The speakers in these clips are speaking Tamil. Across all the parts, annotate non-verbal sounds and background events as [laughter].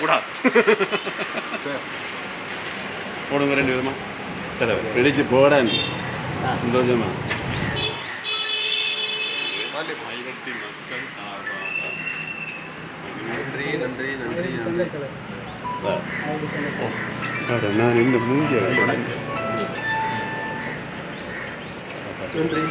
கூடாது போடுங்க ரெண்டு விதமா தலைவர் பிடிச்சு போடான் சந்தோஷமா ஆயிரத்தி மக்கள் சார்பாக நன்றி நன்றி நன்றி நன்றி அட, நான் இந்த மூஞ்சி நன்றி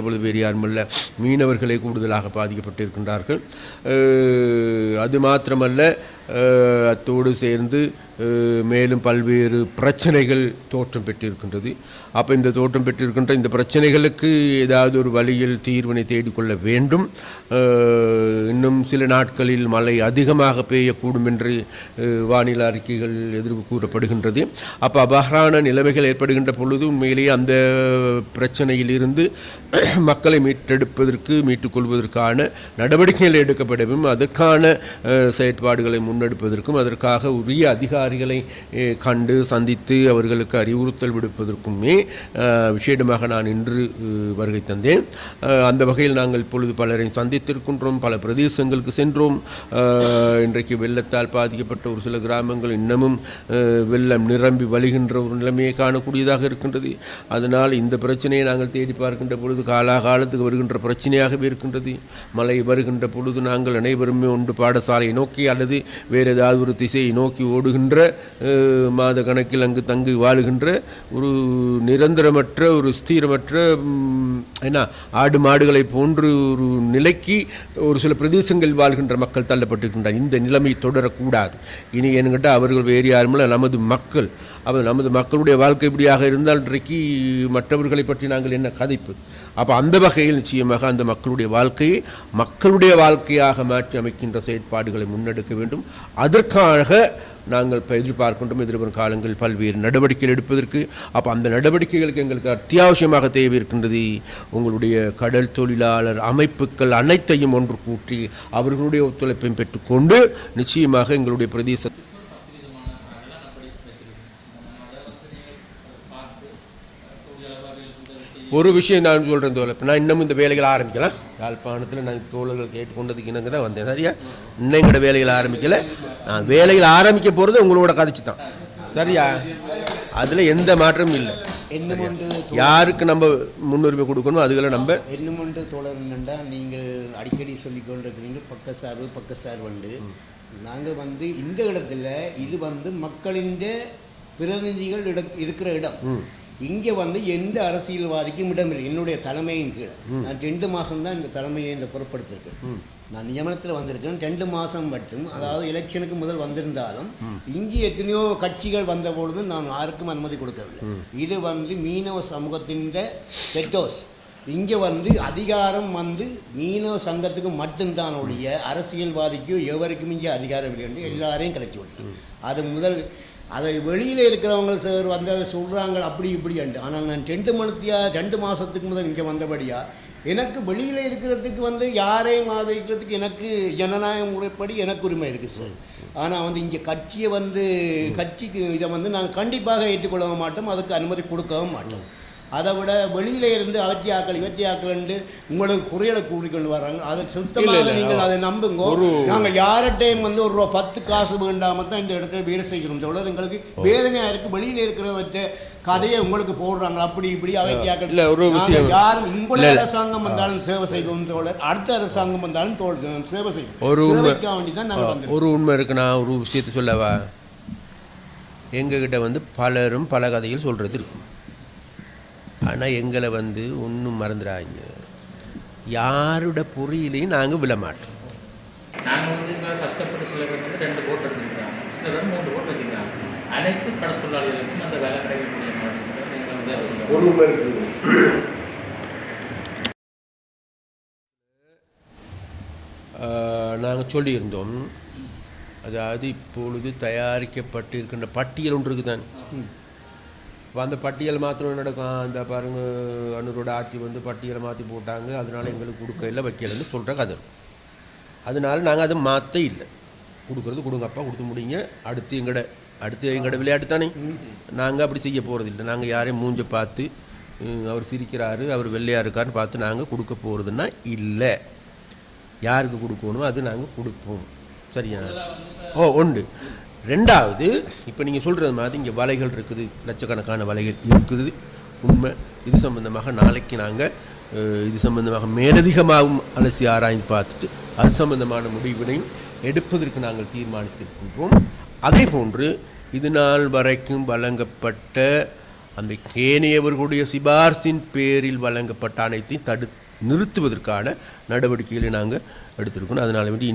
பொழுது வேறு யாருமல்ல மீனவர்களே கூடுதலாக பாதிக்கப்பட்டிருக்கின்றார்கள். அது மாத்திரமல்ல அத்தோடு சேர்ந்து மேலும் பல்வேறு பிரச்சனைகள் தோற்றம் பெற்றிருக்கின்றது. அப்போ இந்த தோற்றம் பெற்றிருக்கின்ற இந்த பிரச்சனைகளுக்கு ஏதாவது ஒரு வழியில் தீர்வினை தேடிக்கொள்ள வேண்டும். இன்னும் சில நாட்களில் மழை அதிகமாக பெய்யக்கூடும் என்று வானிலை அறிக்கைகள் எதிர்ப்பு கூறப்படுகின்றது. அப்போ அபகரான நிலைமைகள் ஏற்படுகின்ற பொழுது உண்மையிலேயே அந்த பிரச்சனையிலிருந்து [clears throat] மக்களை மீட்டெடுப்பதற்கு மீட்டுக்கொள்வதற்கான நடவடிக்கைகள் எடுக்கப்படவும் அதற்கான செயற்பாடுகளை முன்னெடுப்பதற்கும் அதற்காக உரிய அதிகாரிகளை கண்டு சந்தித்து அவர்களுக்கு அறிவுறுத்தல் விடுப்பதற்குமே விஷேடமாக நான் இன்று வருகை தந்தேன். அந்த வகையில் நாங்கள் இப்பொழுது பலரை சந்தித்திருக்கின்றோம் பல பிரதேசங்களுக்கு சென்றோம். இன்றைக்கு வெள்ளத்தால் பாதிக்கப்பட்ட ஒரு சில கிராமங்கள் இன்னமும் வெள்ளம் நிரம்பி வழிகின்ற ஒரு நிலைமையை காணக்கூடியதாக இருக்கின்றது. அதனால் இந்த பிரச்சனையை நாங்கள் தேடி பார்க்கின்ற பொழுது காலாகாலத்துக்கு வருகின்ற பிரச்சனையாகவே இருக்கின்றது. மழை வருகின்ற பொழுது நாங்கள் அனைவருமே ஒன்று பாடசாலையை நோக்கி அல்லது வேறு ஏதாவது ஒரு திசையை நோக்கி ஓடுகின்ற மாத கணக்கில் அங்கு தங்கி வாழுகின்ற ஒரு நிரந்தரமற்ற ஒரு ஸ்தீரமற்ற என்ன ஆடு மாடுகளை போன்று ஒரு நிலைக்கு ஒரு சில பிரதேசங்களில் வாழ்கின்ற மக்கள் தள்ளப்பட்டிருக்கின்றனர். இந்த நிலைமை தொடரக்கூடாது. இனி என்கிட்ட அவர்கள் வேறு யாருமில்ல நமது மக்கள். அப்போ நமது மக்களுடைய வாழ்க்கை இப்படியாக இருந்தால் இன்றைக்கு மற்றவர்களை பற்றி நாங்கள் என்ன கதைப்பு? அப்போ அந்த வகையில் நிச்சயமாக அந்த மக்களுடைய வாழ்க்கையை மக்களுடைய வாழ்க்கையாக மாற்றி அமைக்கின்ற செயற்பாடுகளை முன்னெடுக்க வேண்டும். அதற்காக நாங்கள் எதிர்பார்க்கின்றோம் எதிர்வரும் காலங்களில் பல்வேறு நடவடிக்கைகள் எடுப்பதற்கு. அப்போ அந்த நடவடிக்கைகளுக்கு எங்களுக்கு அத்தியாவசியமாக தேவை இருக்கின்றது. உங்களுடைய கடல் தொழிலாளர் அமைப்புகள் அனைத்தையும் ஒன்று கூட்டி அவர்களுடைய ஒத்துழைப்பையும் பெற்றுக்கொண்டு நிச்சயமாக எங்களுடைய பிரதேச ஒரு விஷயம் நான் சொல்கிறேன் தோழர். இப்போ நான் இன்னமும் இந்த வேலைகளை ஆரம்பிக்கலாம் யாழ்ப்பாணத்தில் நான் தோழர்கள் கேட்டுக்கொண்டதுக்கு இணங்க தான் வந்தேன். சரியா? இன்னும் எங்களோட வேலைகளை ஆரம்பிக்கல. நான் வேலைகள் ஆரம்பிக்க போகிறது உங்களோட கதைச்சு தான் சரியா? அதில் எந்த மாற்றமும் இல்லை. யாருக்கு நம்ம முன்னுரிமை கொடுக்கணும் அதுகளை நம்ம இன்னும் ஒன்று தொடரணுண்டா நீங்கள் அடிக்கடி சொல்லிக் கொண்டிருக்கிறீங்க பக்க சார்பு பக்க சார்புண்டு. நாங்கள் வந்து இந்த இடத்துல இது வந்து மக்களின் பிரதிநிதிகள் இருக்கிற இடம். இங்கே வந்து எந்த அரசியல்வாதிக்கும் இடமில்லை. என்னுடைய தலைமையின் கீழ். நான் ரெண்டு மாதம் தான் இந்த தலைமையை இந்த பொறுப்படுத்திருக்கேன். நான் நியமனத்தில் வந்திருக்கேன் ரெண்டு மாதம் மட்டும். அதாவது எலெக்ஷனுக்கு முதல் வந்திருந்தாலும் இங்கே எத்தனையோ கட்சிகள் வந்த பொழுது நான் யாருக்கும் அனுமதி கொடுக்கவில்லை. இது வந்து மீனவ சமூகத்தின் பெட்டோஸ் இங்கே வந்து அதிகாரம் வந்து மீனவ சங்கத்துக்கு மட்டும்தான் ஒழிய அரசியல்வாதிக்கோ எவருக்கும் இங்கே அதிகாரம் இல்லை என்று எல்லாரையும் கிடைச்சி விட்டு அது முதல் அதை வெளியில் இருக்கிறவங்க சார் வந்து அதை சொல்கிறாங்க அப்படி இப்படி என்று. ஆனால் நான் ரெண்டு மணித்தியா ரெண்டு மாதத்துக்கு முதல் இங்கே வந்தபடியா எனக்கு வெளியில் இருக்கிறதுக்கு வந்து யாரையும் ஆதரிக்கிறதுக்கு எனக்கு ஜனநாயக முறைப்படி எனக்கு உரிமை இருக்குது சார். ஆனால் வந்து இங்கே கட்சியை வந்து கட்சிக்கு இதை வந்து நாங்கள் கண்டிப்பாக ஏற்றுக்கொள்ளவும் மாட்டோம் அதுக்கு அனுமதி கொடுக்கவும் மாட்டோம். அதை விட வெளியில இருந்து அவற்றியாக்கள் இவற்றியாக்கள் என்று உங்களுக்கு குறைகளை கூறிக்கொண்டு வராங்க. அதை சுத்தமாக நீங்கள் அதை நம்புங்க. நாங்கள் யார்கிட்டையும் வந்து ஒரு ரூபா பத்து காசு வேண்டாம தான் இந்த இடத்துல வேலை செய்கிறோம் தோழர். எங்களுக்கு வேதனையா இருக்கு. வெளியில இருக்கிறவற்ற கதையை உங்களுக்கு போடுறாங்க அப்படி இப்படி விஷயம். யாரும் உங்களுடைய இல்ல. அரசாங்கம் வந்தாலும் சேவை செய்வோம் தோழர். அடுத்த அரசாங்கம் வந்தாலும் தோல் சேவை செய்வோம். ஒரு உண்மை. ஒரு உண்மை இருக்கு. நான் ஒரு விஷயத்தை சொல்லவா? எங்ககிட்ட வந்து பலரும் பல கதைகள் சொல்கிறது இருக்கும் ஆனால் எங்களை வந்து ஒன்றும் மறந்துடாங்க யாரோட பொறியிலையும் நாங்கள் விழ மாட்டோம். நாங்கள் வந்து இப்போ கஷ்டப்பட்டு சில பேர் வந்து ரெண்டு போட் எடுத்துருக்காங்க சில பேர் மூன்று போட் வச்சுருக்காங்க அனைத்து கடற்தொழிலாளிகளுக்கும் அந்த வேலை கிடைக்கக்கூடிய மாதிரி நீங்கள் வந்து சொல்லுங்கள். நாங்கள் சொல்லியிருந்தோம். அதாவது இப்பொழுது தயாரிக்கப்பட்டிருக்கின்ற பட்டியல் ஒன்று இருக்குதான்? அந்த பட்டியல் மாற்றணும் நடக்கும். அந்த பாருங்க அன்னூரோட ஆட்சி வந்து பட்டியலை மாற்றி போட்டாங்க. அதனால எங்களுக்கு கொடுக்க இல்லை வைக்கலன்னு சொல்கிற கதை அதனால் அதனால நாங்கள் அதை மாற்ற இல்லை. கொடுக்குறது கொடுங்கப்பா கொடுத்து முடியுங்க அடுத்து எங்கட அடுத்து எங்கட விளையாட்டு தானே? நாங்கள் அப்படி செய்ய போகிறது இல்லை. நாங்கள் யாரையும் மூஞ்ச பார்த்து அவர் சிரிக்கிறாரு அவர் வெள்ளையாக இருக்காருன்னு பார்த்து நாங்கள் கொடுக்க போகிறதுன்னா இல்லை. யாருக்கு கொடுக்கணுமோ அது நாங்கள் கொடுப்போம். சரியா? ஓ உண்டு. ரெண்டாவது இப்போ நீங்கள் சொல்கிறது மாதிரி இங்கே வலைகள் இருக்குது லட்சக்கணக்கான வலைகள் இருக்குது. உண்மை. இது சம்பந்தமாக நாளைக்கு நாங்கள் இது சம்பந்தமாக மேலதிகமாகவும் அலசி ஆராய்ந்து பார்த்துட்டு அது சம்பந்தமான முடிவினையும் எடுப்பதற்கு நாங்கள் தீர்மானித்திருக்கின்றோம். அதே போன்று இது நாள் வரைக்கும் வழங்கப்பட்ட அந்த கேணியவர்களுடைய சிபார்சின் பேரில் வழங்கப்பட்ட அனைத்தையும் தடு நிறுத்துவதற்கான நடவடிக்கைகளை நாங்கள் எடுத்திருக்கணும் அதனால் வேண்டி இனி